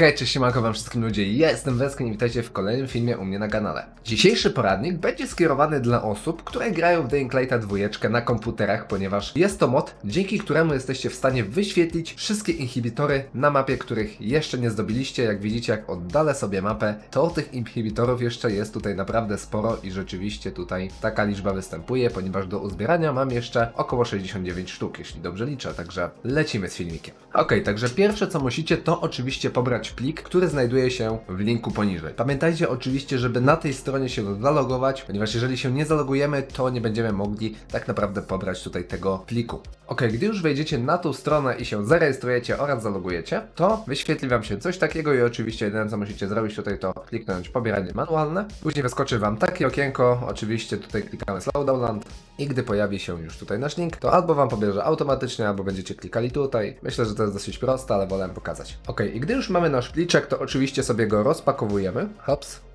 Hej, cześć, siemanko wam wszystkim ludzie, ja jestem Weskin i witajcie w kolejnym filmie u mnie na kanale. Dzisiejszy poradnik będzie skierowany dla osób, które grają w Dying 2 na komputerach, ponieważ jest to mod, dzięki któremu jesteście w stanie wyświetlić wszystkie inhibitory na mapie, których jeszcze nie zdobyliście. Jak widzicie, jak oddalę sobie mapę, to tych inhibitorów jeszcze jest tutaj naprawdę sporo i rzeczywiście tutaj taka liczba występuje, ponieważ do uzbierania mam jeszcze około 69 sztuk, jeśli dobrze liczę, także lecimy z filmikiem. Ok, także pierwsze co musicie to oczywiście pobrać plik, który znajduje się w linku poniżej. Pamiętajcie oczywiście, żeby na tej stronie się zalogować, ponieważ jeżeli się nie zalogujemy, to nie będziemy mogli tak naprawdę pobrać tutaj tego pliku. Ok, gdy już wejdziecie na tą stronę i się zarejestrujecie oraz zalogujecie, to wyświetli Wam się coś takiego i oczywiście jedyne co musicie zrobić tutaj to kliknąć pobieranie manualne. Później wyskoczy Wam takie okienko, oczywiście tutaj klikamy Slowdownland i gdy pojawi się już tutaj nasz link, to albo Wam pobierze automatycznie, albo będziecie klikali tutaj. Myślę, że to jest dosyć proste, ale wolę pokazać. Ok, i gdy już mamy nasz pliczek, to oczywiście sobie go rozpakowujemy. Hops.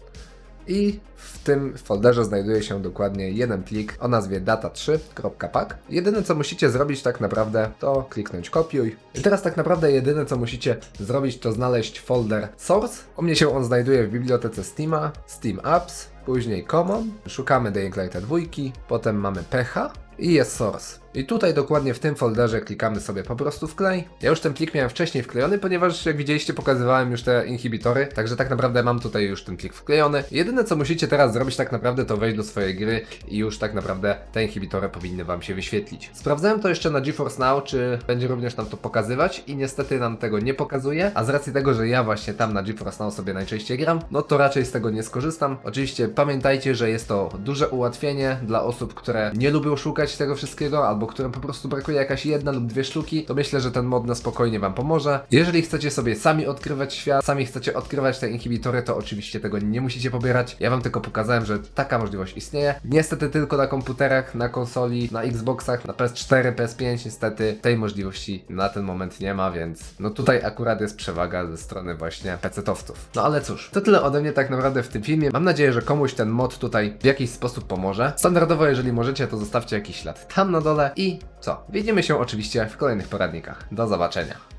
I w tym folderze znajduje się dokładnie jeden plik o nazwie data3.pack. Jedyne co musicie zrobić tak naprawdę to kliknąć kopiuj. I teraz tak naprawdę jedyne co musicie zrobić to znaleźć folder source. U mnie się on znajduje w bibliotece Steama, Steam Apps, później Common. Szukamy Dying Lighta 2, potem mamy PH i jest source. I tutaj dokładnie w tym folderze klikamy sobie po prostu wklej. Ja już ten plik miałem wcześniej wklejony, ponieważ jak widzieliście pokazywałem już te inhibitory, także tak naprawdę mam tutaj już ten plik wklejony. Jedyne co musicie teraz zrobić tak naprawdę to wejść do swojej gry i już tak naprawdę te inhibitory powinny wam się wyświetlić. Sprawdzałem to jeszcze na GeForce Now, czy będzie również nam to pokazywać i niestety nam tego nie pokazuje, a z racji tego, że ja właśnie tam na GeForce Now sobie najczęściej gram, no to raczej z tego nie skorzystam. Oczywiście pamiętajcie, że jest to duże ułatwienie dla osób, które nie lubią szukać tego wszystkiego albo którym po prostu brakuje jakaś jedna lub dwie sztuki, to myślę, że ten mod na spokojnie Wam pomoże. Jeżeli chcecie sobie sami odkrywać świat, sami chcecie odkrywać te inhibitory, to oczywiście tego nie musicie pobierać. Ja Wam tylko pokazałem, że taka możliwość istnieje. Niestety tylko na komputerach, na konsoli, na Xboxach, na PS4, PS5 niestety tej możliwości na ten moment nie ma, więc no tutaj akurat jest przewaga ze strony właśnie PC-towców. No ale cóż, to tyle ode mnie tak naprawdę w tym filmie. Mam nadzieję, że komuś ten mod tutaj w jakiś sposób pomoże. Standardowo, jeżeli możecie, to zostawcie jakiś ślad tam na dole i co? Widzimy się oczywiście w kolejnych poradnikach. Do zobaczenia.